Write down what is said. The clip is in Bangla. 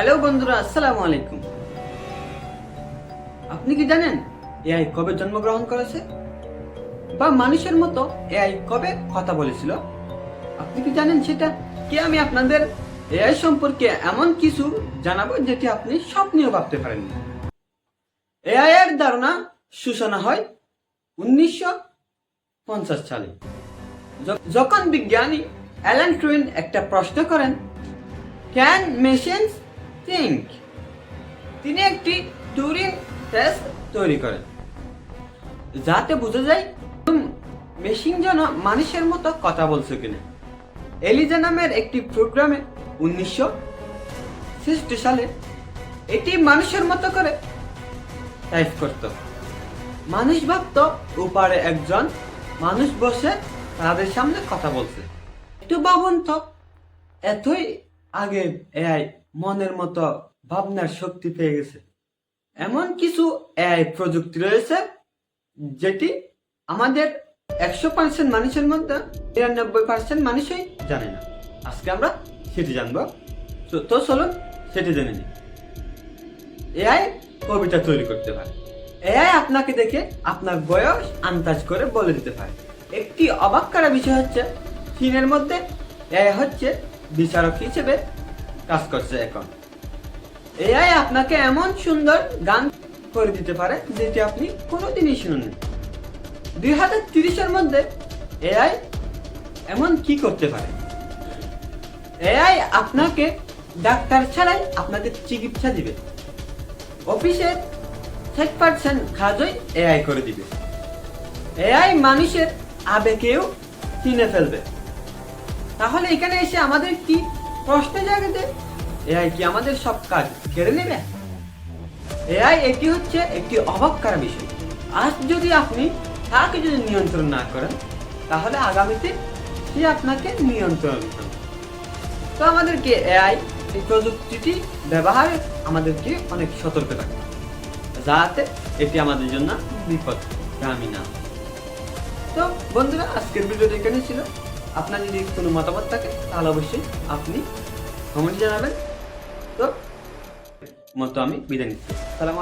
আসসালামু আলাইকুম। আপনি কি জানেন এআই কবে জন্মগ্রহণ করেছে? বা মানুষের মতো এআই কবে কথা বলেছিল? আপনি কি জানেন সেটা? কি আমি আপনাদের এআই সম্পর্কে এমন কিছু জানাব যেটি আপনি স্বপ্নেও ভাবতে পারেননি? এআই এর ধারণা সূচনা হয় উনিশশো পঞ্চাশ সালে। যখন বিজ্ঞানী অ্যালান টুইন একটা প্রশ্ন করেন ক্যান মেশিনস থিঙ্ক তিনি একটি টুরিং টেস্ট তৈরি করেন, যাতে বোঝা যায় মেশিন যেন মানুষের মতো কথা বলছে কিনা। এলিজা নামের একটি প্রোগ্রামে উনিশশো ছেষট্টি সালে এটি মানুষের মতো করে টাইপ করত। মানুষ ভাবত উপরে একজন মানুষ বসে তাদের সামনে কথা বলছে। একটু ভাবুন তো, এতই আগে এআই মনের মতো ভাবনার শক্তি পেয়ে গেছে। এমন কিছু এআই প্রযুক্তি রয়েছে, যেটি আমাদের একশো পার্সেন্ট মানুষের মধ্যে নিরানব্বই পার্সেন্ট মানুষই জানে না। আজকে আমরা সেটি জানব। তো- চলুন সেটি জেনে নিই। এআই কবিতা তৈরি করতে পারে। এআই আপনাকে দেখে আপনার বয়স আন্দাজ করে বলে দিতে পারে। একটি অবাক করা বিষয় হচ্ছে, চীনের মধ্যে এআই হচ্ছে বিচারক হিসেবে কাজ করছে এখন। এআই আপনাকে এমন সুন্দর গান করে দিতে পারে যেটি আপনি কোনোদিনই শুনুননি দুই হাজার তিরিশের মধ্যে এআই এমন কি করতে পারে? এআই আপনাকে ডাক্তার ছাড়াই আপনাকে চিকিৎসা দিবে। অফিসের ষাট পার্সেন্ট কাজই এআই করে দিবে। এআই মানুষের আবেগেও চিনে ফেলবে। তাহলে এখানে এসে আমাদের কি প্রশ্ন জাগাতে। এআই কি আমাদের সব কাজ কেড়ে নেবে? এআই এটি হচ্ছে একটি অবাক করা বিষয়। আজ যদি আপনি তাকে যদি নিয়ন্ত্রণ না করেন, তাহলে আগামীতে সে আপনাকে নিয়ন্ত্রণ করবে। তো আমাদেরকে এআই, এই প্রযুক্তিটি ব্যবহারে আমাদেরকে অনেক সতর্ক থাকতে যাতে এটি আমাদের জন্য বিপদগামী না তো বন্ধুরা, আজকের ভিডিওটা এখানে ছিল। আপনার যদি কোনো মতামত থাকে, তাহলে অবশ্যই আপনি কমেন্ট জানাবেন। তো, মতো আমি বিদায় নিচ্ছি। সালাম